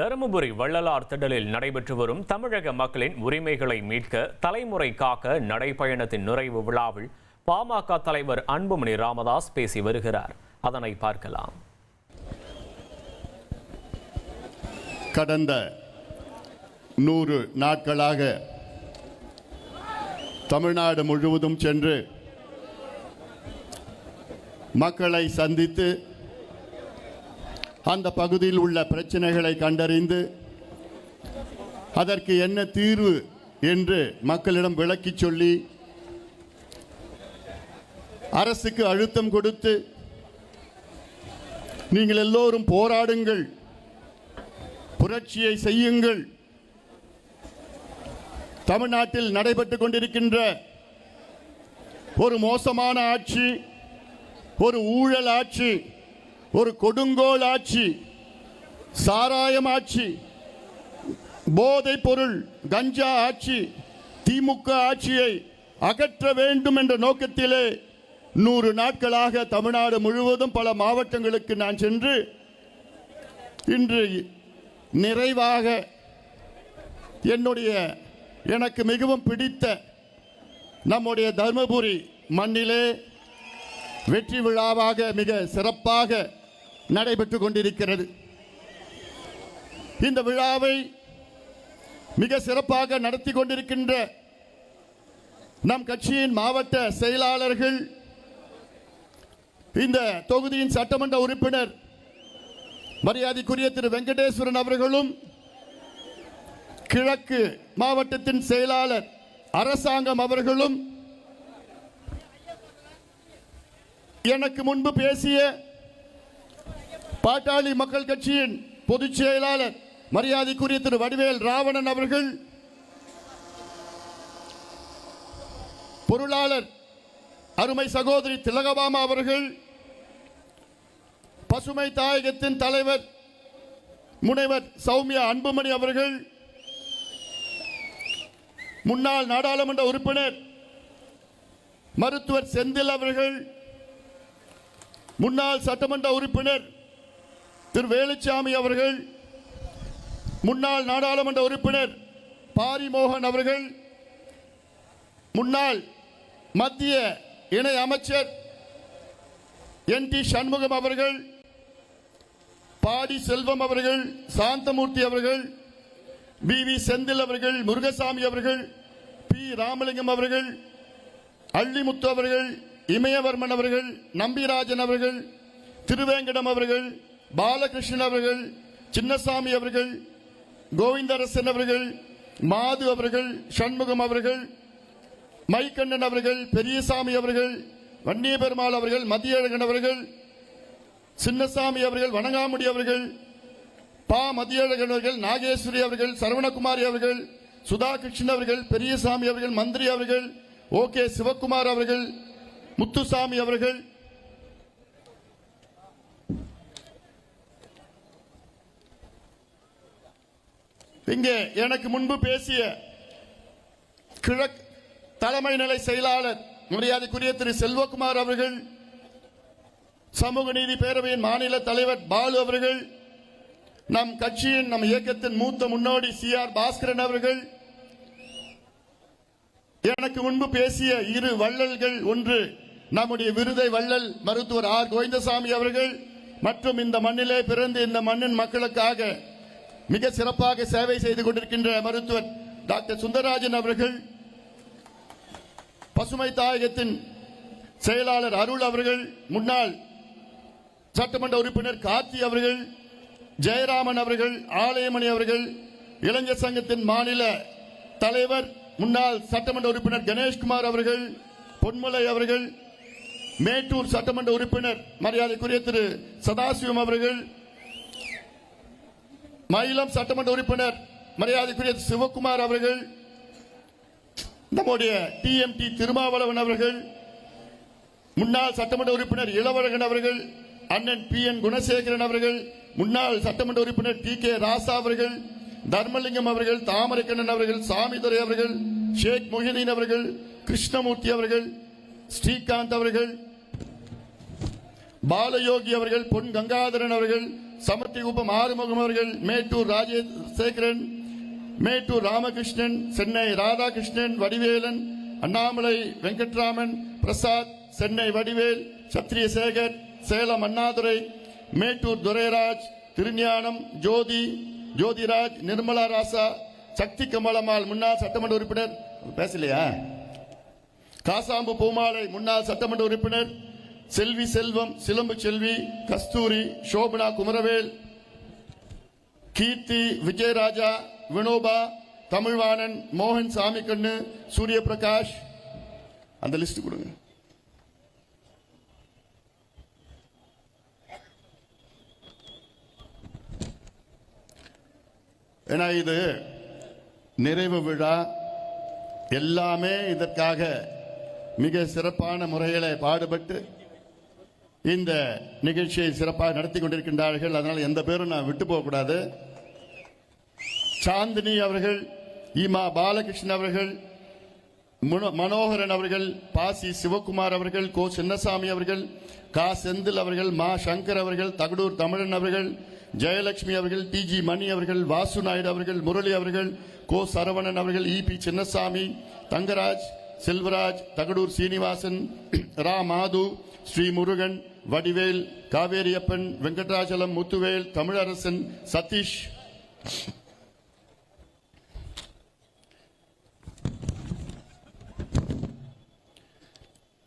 தருமபுரி வள்ளலார் திடலில் நடைபெற்று வரும் தமிழக மக்களின் உரிமைகளை மீட்க தலைமுறை காக்க நடைபயணத்தின் நிறைவு விழாவில் பாமக தலைவர் அன்புமணி ராமதாஸ் பேசி வருகிறார். அதனை பார்க்கலாம். கடந்த நூறு நாட்களாக தமிழ்நாடு முழுவதும் சென்று மக்களை சந்தித்து அந்த பகுதியில் உள்ள பிரச்சனைகளை கண்டறிந்து அதற்கு என்ன தீர்வு என்று மக்களிடம் விளக்கி சொல்லி அரசுக்கு அழுத்தம் கொடுத்து நீங்கள் எல்லோரும் போராடுங்கள் புரட்சியை செய்யுங்கள். தமிழ்நாட்டில் நடைபெற்றுக் கொண்டிருக்கின்ற ஒரு மோசமான ஆட்சி ஒரு ஊழல் ஆட்சி ஒரு கொடுங்கோல் ஆட்சி சாராயம் ஆட்சி போதை பொருள் கஞ்சா ஆட்சி திமுக ஆட்சியை அகற்ற வேண்டும் என்ற நோக்கத்திலே நூறு நாட்களாக தமிழ்நாடு முழுவதும் பல மாவட்டங்களுக்கு நான் சென்று இன்று நிறைவாக என்னுடைய எனக்கு மிகவும் பிடித்த நம்முடைய தர்மபுரி மண்ணிலே வெற்றி விழாவாக மிக சிறப்பாக நடைபெற்று கொண்டிருக்கிறது. இந்த விழாவை மிக சிறப்பாக நடத்தி கொண்டிருக்கின்ற நம் கட்சியின் மாவட்ட செயலாளர்கள் இந்த தொகுதியின் சட்டமன்ற உறுப்பினர் மரியாதைக்குரிய திரு வெங்கடேஸ்வரன் அவர்களும் கிழக்கு மாவட்டத்தின் செயலாளர் அரசாங்கம் அவர்களும் எனக்கு முன்பு பேசிய பாட்டாளி மக்கள் கட்சியின் பொதுச் செயலாளர் மரியாதைக்குரிய திரு வடிவேல் ராவணன் அவர்கள் பொருளாளர் அருமை சகோதரி திலகபாமா அவர்கள் பசுமை தாயகத்தின் தலைவர் முனைவர் சௌமியா அன்புமணி அவர்கள் முன்னாள் நாடாளுமன்ற உறுப்பினர் மருத்துவர் செந்தில் அவர்கள் முன்னாள் சட்டமன்ற உறுப்பினர் திரு வேலுச்சாமி அவர்கள் முன்னாள் நாடாளுமன்ற உறுப்பினர் பாரிமோகன் அவர்கள் முன்னாள் மத்திய இணை அமைச்சர் என் டி சண்முகம் அவர்கள் பாடி செல்வம் அவர்கள் சாந்தமூர்த்தி அவர்கள் பி வி செந்தில் அவர்கள் முருகசாமி அவர்கள் பி ராமலிங்கம் அவர்கள் அள்ளிமுத்து அவர்கள் இமயவர்மன் அவர்கள் நம்பிராஜன் அவர்கள் திருவேங்கடம் அவர்கள் பாலகிருஷ்ணன் அவர்கள் சின்னசாமி அவர்கள் கோவிந்தரசன் அவர்கள் மாது அவர்கள் சண்முகம் அவர்கள் மைக்கண்ணன் அவர்கள் பெரியசாமி அவர்கள் வன்னிய பெருமாள் அவர்கள் மதியழகன் அவர்கள் சின்னசாமி அவர்கள் வணங்காமுடி அவர்கள் பா. மதியழகன் அவர்கள் நாகேஸ்வரி அவர்கள் சரவணகுமாரி அவர்கள் சுதா கிருஷ்ணன் அவர்கள் பெரியசாமி அவர்கள் மந்திரி அவர்கள் ஓ. கே. சிவக்குமார் அவர்கள் முத்துசாமி அவர்கள் இங்கே எனக்கு முன்பு பேசிய கிழக் தலைமை நிலை செயலாளர் மரியாதைக்குரிய திரு செல்வகுமார் அவர்கள் சமூக நீதி பேரவையின் மாநில தலைவர் பாலு அவர்கள் நம் கட்சியின் நம் இயக்கத்தின் மூத்த முன்னோடி சி ஆர் பாஸ்கரன் அவர்கள் எனக்கு முன்பு பேசிய இரு வள்ளல்கள் ஒன்று நம்முடைய விருதை வள்ளல் மருத்துவர் ஆர் கோவிந்தசாமி அவர்கள் மற்றும் இந்த மண்ணிலே பிறந்து இந்த மண்ணின் மக்களுக்காக மிக சிறப்பாக சேவை செய்து கொண்டிருக்கின்ற மருத்துவர் டாக்டர் சுந்தரராஜன் அவர்கள் பசுமை தாயகத்தின் செயலாளர் அருள் அவர்கள் முன்னாள் சட்டமன்ற உறுப்பினர் கார்த்தி அவர்கள் ஜெயராமன் அவர்கள் ஆலயமணி அவர்கள் இளைஞர் சங்கத்தின் மாநில தலைவர் முன்னாள் சட்டமன்ற உறுப்பினர் கணேஷ்குமார் அவர்கள் பொன்மலை அவர்கள் மேட்டூர் சட்டமன்ற உறுப்பினர் மரியாதைக்குரிய திரு சதாசிவம் அவர்கள் மயிலம் சட்டமன்ற உறுப்பினர் மரியாதைக்குரிய சிவகுமார் அவர்கள் நம்முடைய டிஎம்டி திருமாவளவன் அவர்கள் முன்னாள் சட்டமன்ற உறுப்பினர் இளவழகன் அவர்கள் அண்ணன் பி என் குணசேகரன் அவர்கள் முன்னாள் சட்டமன்ற உறுப்பினர் டி கே ராசா அவர்கள் தர்மலிங்கம் அவர்கள் தாமரைக்கண்ணன் அவர்கள் சாமிதுரை அவர்கள் ஷேக் மொஹிதீன் அவர்கள் கிருஷ்ணமூர்த்தி அவர்கள் ஸ்ரீகாந்த் அவர்கள் பாலயோகி அவர்கள் பொன் கங்காதரன் அவர்கள் சமத்திகுப்பம் ஆறுமுகம் அவர்கள் மேட்டூர் ராஜசேகரன் மேட்டூர் ராமகிருஷ்ணன் சென்னை ராதாகிருஷ்ணன் வடிவேலன் அண்ணாமலை வெங்கட்ராமன் பிரசாத் சென்னை வடிவேல் சத்ரியசேகர் சேலம் அண்ணாதுரை மேட்டூர் துரைராஜ் திருஞானம் ஜோதி ஜோதிராஜ் நிர்மலா ராசா சக்தி கமலம்மாள் முன்னாள் சட்டமன்ற உறுப்பினர் பேசலையா? காசாம்பு பூமாலை முன்னாள் சட்டமன்ற உறுப்பினர் செல்வி செல்வம் சிலம்பு செல்வி கஸ்தூரி சோபனா குமரவேல் கீர்த்தி விஜயராஜா வினோபா தமிழ்வாணன் மோகன் சாமிக்கண்ணு சூரிய பிரகாஷ் அந்த லிஸ்ட் கொடுங்க. ஏன்னா இது நிறைவு விழா. எல்லாமே இதற்காக மிக சிறப்பான முறையில் பாடுபட்டு இந்த நிகழ்ச்சியை சிறப்பாக நடத்தி கொண்டிருக்கின்றார்கள். அதனால் எந்த பேரும் நான் விட்டு போகக்கூடாது. சாந்தினி அவர்கள் இமா பாலகிருஷ்ணன் அவர்கள் மனோகரன் அவர்கள் பாசி சிவகுமார் அவர்கள் கோ சின்னசாமி அவர்கள் கா செந்தில் அவர்கள் மா சங்கர் அவர்கள் தகடூர் தமிழன் அவர்கள் ஜெயலட்சுமி அவர்கள் டி ஜி மணி அவர்கள் வாசு நாயுடு அவர்கள் முரளி அவர்கள் கோ சரவணன் அவர்கள் இ பி சின்னசாமி தங்கராஜ் செல்வராஜ் தகடூர் சீனிவாசன் ரா மாது ஸ்ரீ முருகன் வடிவேல் காவேரியப்பன் வெங்கடராஜலம் முத்துவேல் தமிழரசன் சதீஷ்.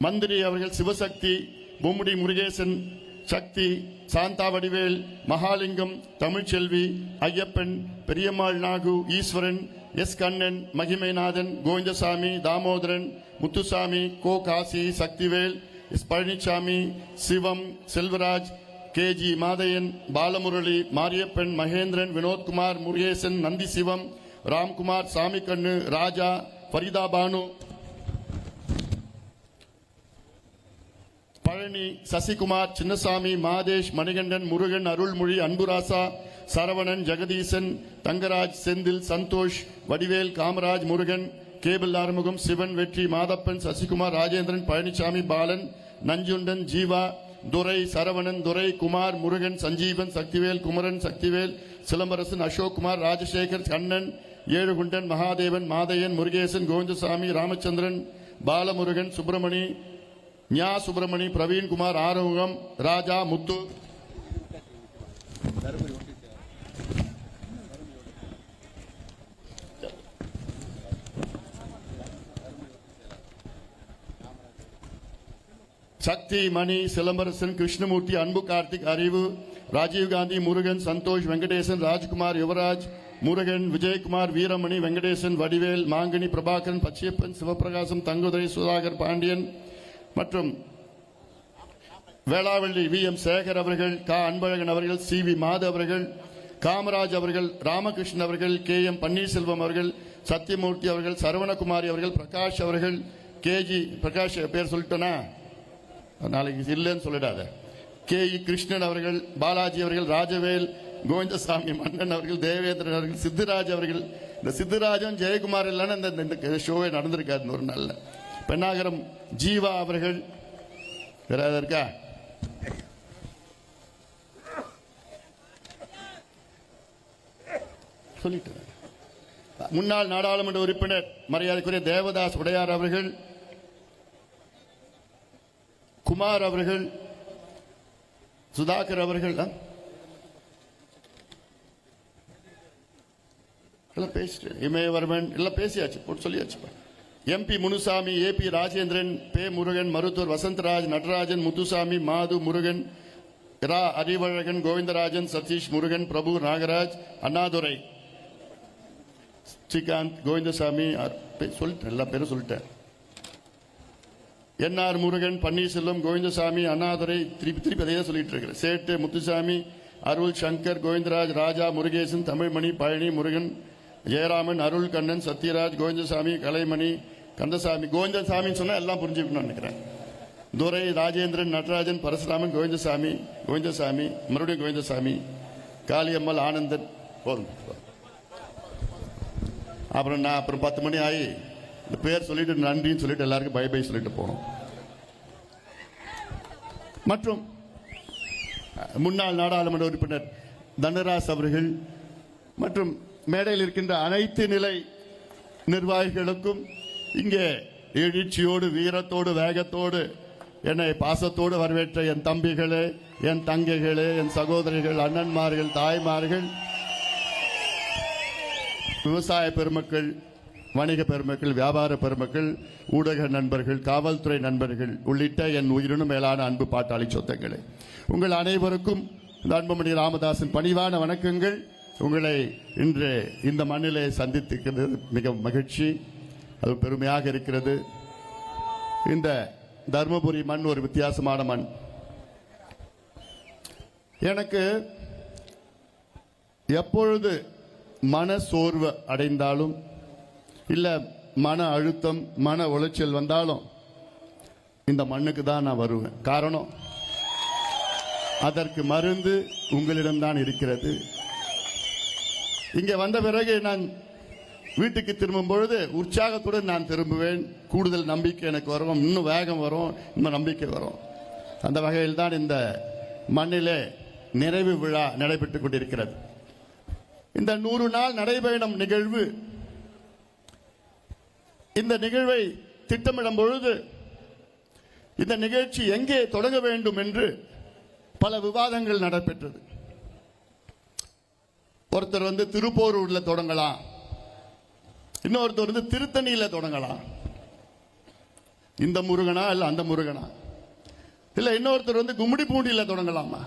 மந்திரி அவர்கள் சிவசக்தி பொம்முடி முருகேசன் சக்தி Shantha Vadivel Mahalingam Tamilselvi Ayyappan Periyammal Nagu Eswaran S Kannan Magimainathan Govindasamy Damodaran Muthusamy Ko Kasi Sakthivel S Palanisamy Sivam Selvaraj KG Mathaiyan Balamurali Mariappan Mahendran Vinothkumar Murugesan Nandhi Sivam Ramkumar Samikannu Raja Farida Banu Palani Sasikumar Chinnasamy Madhesh Manikandan Murugan Arulmozhi Anburasa Saravanan Jagadeesan Thangaraj Senthil Santhosh Vadivel Kamaraj Murugan cable Arumugam Sivan Vetri Mathappan Sasikumar Rajendran Palaniswami Balan Nanjundan Jeeva துரை சரவணன் துரை குமார் முருகன் சஞ்சீவன் சக்திவேல் குமரன் சக்திவேல் சிலம்பரசன் அசோக்குமார் ராஜசேகர் கண்ணன் ஏழுகுண்டன் மகாதேவன் மாதையன் முருகேசன் கோவிந்தசாமி ராமச்சந்திரன் பாலமுருகன் சுப்பிரமணி ஞா சுப்பிரமணி பிரவீன்குமார் ஆறுமுகம் ராஜா முத்து சக்தி மணி சிலம்பரசன் கிருஷ்ணமூர்த்தி அன்பு கார்த்திக் அறிவு ராஜீவ்காந்தி முருகன் சந்தோஷ் வெங்கடேசன் ராஜ்குமார் யுவராஜ் முருகன் விஜயகுமார் வீரமணி வெங்கடேசன் வடிவேல் மாங்கனி பிரபாகரன் பச்சையப்பன் சிவபிரகாசம் தங்குதுரை சுதாகர் பாண்டியன் மற்றும் வேளாவள்ளி we. M. Sekar அவர்கள் கா. அன்பழகன் அவர்கள் C. We. மாது அவர்கள் காமராஜ் அவர்கள் ராமகிருஷ்ணன் அவர்கள் கே. எம். பன்னீர்செல்வம் அவர்கள் சத்யமூர்த்தி அவர்கள் சரவணகுமாரி அவர்கள் பிரகாஷ் அவர்கள் கேஜி பிரகாஷ் பேர் சொல்லிட்டேனா? நாளைக்கு இல்லைன்னு சொல்லிடாத. கே. இ. கிருஷ்ணன் அவர்கள் பாலாஜி அவர்கள் ராஜவேல் கோவிந்தசாமி மன்னன் அவர்கள் தேவேந்திரன் அவர்கள் சித்துராஜ் அவர்கள். இந்த சித்துராஜன் ஜெயக்குமார் இல்லைன்னு இந்த இந்த ஷோவே நடந்திருக்காரு இந்த ஒரு நாளில். பெண்ணாகரம் ஜீவா அவர்கள். வேற யாராவது இருக்கா? சொல்லிட்டு முன்னாள் நாடாளுமன்ற உறுப்பினர் மரியாதைக்குரிய தேவதாஸ் உடையார் அவர்கள் குமார் அவர்கள் சுதாகர் அவர்கள் எல்லாம் பேசிட்டேன் இமயவர்மன் எல்லாம் பேசியாச்சு போட்டு சொல்லியாச்சு எம்பி முனுசாமி ஏபி ராஜேந்திரன் பே முருகன் மருத்துவர் வசந்தராஜ் நடராஜன் முத்துசாமி மாது முருகன் ரா அறிவழகன் கோவிந்தராஜன் சதீஷ் முருகன் பிரபு நாகராஜ் அண்ணாதுரை ஸ்ரீகாந்த் கோவிந்தசாமி பே- சொல்லிட்டேன் எல்லா பேரும் சொல்லிட்டேன். என்ஆர் முருகன் பன்னீர்செல்வம் கோவிந்தசாமி அண்ணாதுரை திருப்பி திருப்பி அதையே சொல்லிட்டு இருக்கிறேன். சேட்டு முத்துசாமி அருள் சங்கர் கோவிந்தராஜ் ராஜா முருகேசன் தமிழ்மணி பழனி முருகன் ஜெயராமன் அருள் கண்ணன் சத்யராஜ் கோவிந்தசாமி கலைமணி கந்தசாமி கோவிந்தசாமின்னு சொன்னால் எல்லாம் புரிஞ்சுக்கணும்னு நினைக்கிறேன். துரை ராஜேந்திரன் நடராஜன் பரசுராமன் கோவிந்தசாமி கோவிந்தசாமி மறுபடியும் கோவிந்தசாமி காளியம்மாள் ஆனந்தன் போதும். அப்புறம் நான் அப்புறம் பத்து மணி ஆகி இந்த பேர் சொல்லிட்டு நன்றின்னு சொல்லிட்டு எல்லாருக்கும் பை பை சொல்லிட்டு போனோம். மற்றும் முன்னாள் நாடாளுமன்ற உறுப்பினர் தனராஜ் அவர்கள் மற்றும் மேடையில் இருக்கின்ற அனைத்து நிலை நிர்வாகிகளுக்கும் இங்கே எழுச்சியோடு வீரத்தோடு வேகத்தோடு என்னை பாசத்தோடு வரவேற்ற என் தம்பிகளே என் தங்கைகளே என் சகோதரிகள் அண்ணன்மார்கள் தாய்மார்கள் விவசாய பெருமக்கள் வணிக பெருமக்கள் வியாபார பெருமக்கள் ஊடக நண்பர்கள் காவல்துறை நண்பர்கள் உள்ளிட்ட என் உயிரினும் மேலான அன்பு பாட்டாளி சொந்தங்களே. உங்கள் அனைவருக்கும் இந்த அன்புமணி ராமதாஸின் பணிவான வணக்கங்கள். உங்களை இன்று இந்த மண்ணிலே சந்தித்திருக்கிறது மிக மகிழ்ச்சி. அது பெருமையாக இருக்கிறது. இந்த தர்மபுரி மண் ஒரு வித்தியாசமான மண். எனக்கு எப்பொழுது மன சோர்வு அடைந்தாலும் இல்ல மன அழுத்தம் மன உளைச்சல் வந்தாலும் இந்த மண்ணுக்கு தான் நான் வருவேன். காரணம் அதற்கு மருந்து உங்களிடம்தான் இருக்கிறது. இங்கே வந்த பிறகு நான் வீட்டுக்கு திரும்பும் பொழுது உற்சாகத்துடன் நான் திரும்புவேன். கூடுதல் நம்பிக்கை எனக்கு வரும். இன்னும் வேகம் வரும். இன்னும் நம்பிக்கை வரும். அந்த வகையில் தான் இந்த மண்ணிலே நிறைவு விழா நடைபெற்றுக் கொண்டிருக்கிறது. இந்த நூறு நாள் நடைபயணம் நிகழ்வு இந்த நிகழ்வை திட்டமிடும் பொழுது இந்த நிகழ்ச்சி எங்கே தொடங்க வேண்டும் என்று பல விவாதங்கள் நடைபெற்றது. ஒருத்தர் வந்து திருப்போரூர்ல தொடங்கலாம். இன்னொருத்தர் வந்து திருத்தணியில தொடங்கலாம். இந்த முருகனா இல்ல அந்த முருகனா? இல்ல இன்னொருத்தர் வந்து கும்மிடி பூண்டியில தொடங்கலாமா?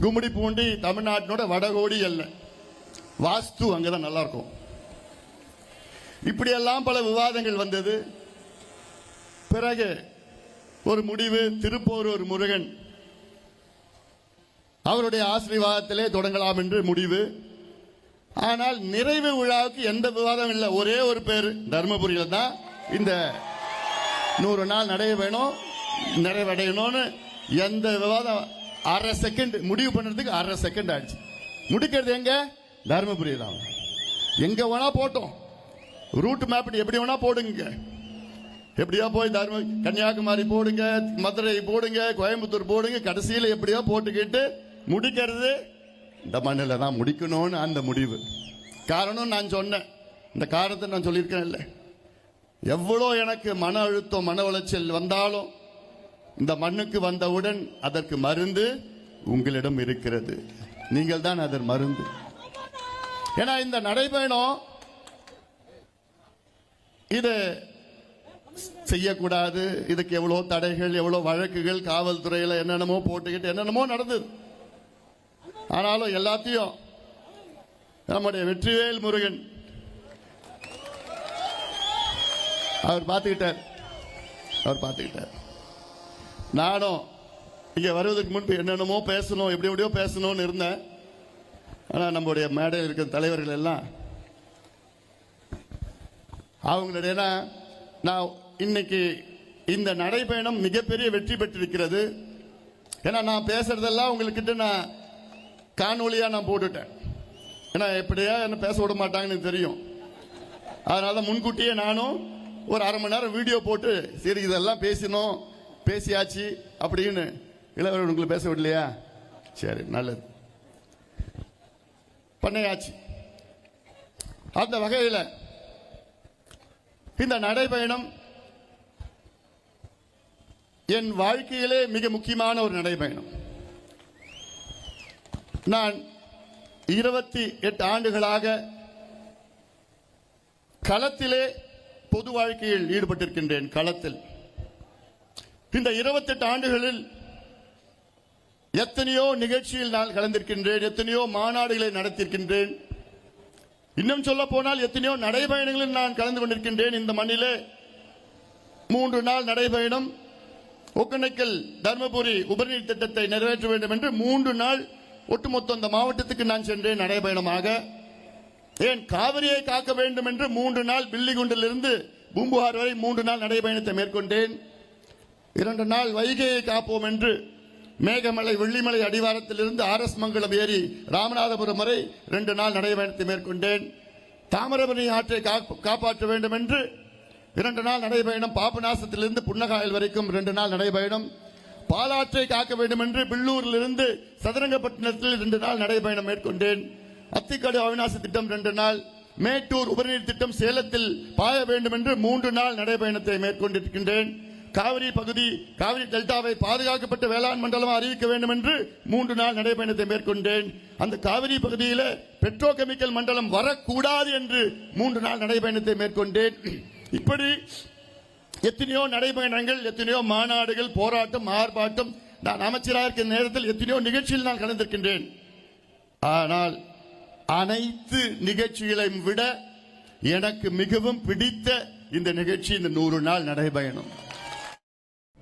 கும்மிடி பூண்டி தமிழ்நாட்டினோட வடகோடி அல்ல வாஸ்து அங்கதான் நல்லா இருக்கும் இப்படியெல்லாம் பல விவாதங்கள் வந்தது. பிறகு ஒரு முடிவு திருப்போரூர் முருகன். அவருடைய ஆசீர்வாதத்திலே தொடங்கலாம் என்று முடிவு. ஆனால் நிறைவு விழாவுக்கு எந்த விவாதம் இல்லை. ஒரே ஒரு பேர் தருமபுரியில் தான் இந்த நூறு நாள் நடைய வேணும் நிறைவடையணும்னு எந்த விவாதம் அரை செகண்ட் முடிவு பண்ணுறதுக்கு அரை செகண்ட் ஆயிடுச்சு முடிக்கிறது எங்க? தர்மபுரி தான். எங்க வேணா போட்டோம். ரூட் மேப் எப்படி வேணா போடுங்க. எப்படியோ போய் தர்ம கன்னியாகுமரி போடுங்க மதுரை போடுங்க கோயம்புத்தூர் போடுங்க கடைசியில் எப்படியோ போட்டுக்கிட்டு முடிக்கிறது. இந்த மண்ணில் தான் முடிக்கணும்னு அந்த முடிவு. காரணம் நான் சொன்னேன். இந்த காரணத்தை நான் சொல்லியிருக்கேன் இல்லை எவ்வளோ எனக்கு மன அழுத்தம் மன உளைச்சல் வந்தாலும் இந்த மண்ணுக்கு வந்தவுடன் அதற்கு மருந்து உங்களிடம் இருக்கிறது. நீங்கள் தான் அதன் மருந்து. ஏன்னா இந்த நடைபயணம் இது செய்யக்கூடாது. இதுக்கு எவ்வளோ தடைகள் எவ்வளோ வழக்குகள் காவல்துறையில் என்னென்னமோ போட்டுக்கிட்டு என்னென்னமோ நடந்தது. ஆனாலும் எல்லாத்தையும் நம்முடைய வெற்றிவேல் முருகன் அவர் பார்த்துக்கிட்டார். அவர் பார்த்துக்கிட்டார். நானும் இங்கே வருவதற்கு முன்பு என்னென்னமோ பேசணும் எப்படி எப்படியோ பேசணும்னு இருந்தேன். ஆனால் நம்முடைய மேடையில் இருக்கிற தலைவர்கள் எல்லாம் அவங்களுடைய நான் இன்னைக்கு இந்த நடைபயணம் மிகப்பெரிய வெற்றி பெற்றிருக்கிறது. ஏன்னா நான் பேசுறதெல்லாம் உங்கள்கிட்ட நான் காணொலியாக நான் போட்டுட்டேன். ஏன்னா எப்படியா என்ன பேச விட மாட்டாங்கன்னு தெரியும். அதனால முன்கூட்டியே நானும் ஒரு அரை மணி நேரம் வீடியோ போட்டு சரி இதெல்லாம் பேசினோம் பேசியாச்சு அப்படின்னு இளவர் உங்களை பேச விடலையா? சரி நல்லது. பண்ணையாச்சு. அந்த வகையில் இந்த நடைபயணம் என் வாழ்க்கையிலே மிக முக்கியமான ஒரு நடைபயணம். நான் இருபத்தி எட்டு ஆண்டுகளாக களத்திலே பொது வாழ்க்கையில் ஈடுபட்டிருக்கின்றேன் களத்தில். இந்த இருபத்தெட்டு ஆண்டுகளில் எத்தனையோ நிகழ்ச்சியில் நான் கலந்திருக்கின்றேன் எத்தனையோ மாநாடுகளை நடத்தியிருக்கின்றேன். இன்னும் சொல்ல போனால் எத்தனையோ நடைபயணங்களில் நான் கலந்து கொண்டிருக்கின்றேன் இந்த மண்ணிலே. மூன்று நாள் நடைபயணம். ஒக்கனைக்கல் தர்மபுரி உபரிநீர் திட்டத்தை நிறைவேற்ற வேண்டும் என்று மூன்று நாள் ஒட்டுமொத்த அந்த மாவட்டத்துக்கு நான் சென்றேன் நடைபயணமாக. ஏன் காவிரியை காக்க வேண்டும் என்று மூன்று நாள் பில்லிகுண்டிலிருந்து பூம்புகார் வரை மூன்று நாள் நடைபயணத்தை மேற்கொண்டேன். இரண்டு நாள் வைகையை காப்போம் என்று மேகமலை வெள்ளிமலை அடிவாரத்திலிருந்து ஆர் எஸ் மங்கலம் ஏறி ராமநாதபுரம் வரை ரெண்டு நாள் நடைபயணத்தை மேற்கொண்டேன். தாமிரபரணி ஆற்றை காப்பாற்ற வேண்டும் என்று இரண்டு நாள் நடைபயணம் பாபநாசத்திலிருந்து புன்னகாயல் வரைக்கும் ரெண்டு நாள் நடைபயணம். பாலாற்றை காக்க வேண்டும் என்று பில்லூரிலிருந்து சதுரங்கப்பட்டினத்தில் ரெண்டு நாள் நடைபயணம் மேற்கொண்டேன். அத்திக்கடு அவிநாசி திட்டம் ரெண்டு நாள் மேட்டூர் உபரிநீர் திட்டம் சேலத்தில் பாய வேண்டும் என்று மூன்று நாள் நடைபயணத்தை மேற்கொண்டிருக்கின்றேன். காவிரி பகுதி காவிரி டெல்டாவை பாதுகாக்கப்பட்ட வேளாண் மண்டலம் அறிவிக்க வேண்டும் என்று மூன்று நாள் நடைபயணத்தை மேற்கொண்டேன். அந்த காவிரி பகுதியில் பெட்ரோ கெமிக்கல் மண்டலம் வரக்கூடாது என்று மூன்று நாள் நடைபயணத்தை மேற்கொண்டேன். இப்படி எத்தனையோ நடைபயணங்கள் எத்தனையோ மாநாடுகள் போராட்டம் ஆர்ப்பாட்டம் நான் அமைச்சராக இருக்கிற நேரத்தில் எத்தனையோ நிகழ்ச்சியில் நான் கலந்திருக்கின்றேன். ஆனால் அனைத்து நிகழ்ச்சிகளையும் விட எனக்கு மிகவும் பிடித்த இந்த நிகழ்ச்சி இந்த நூறு நாள் நடைபயணம்.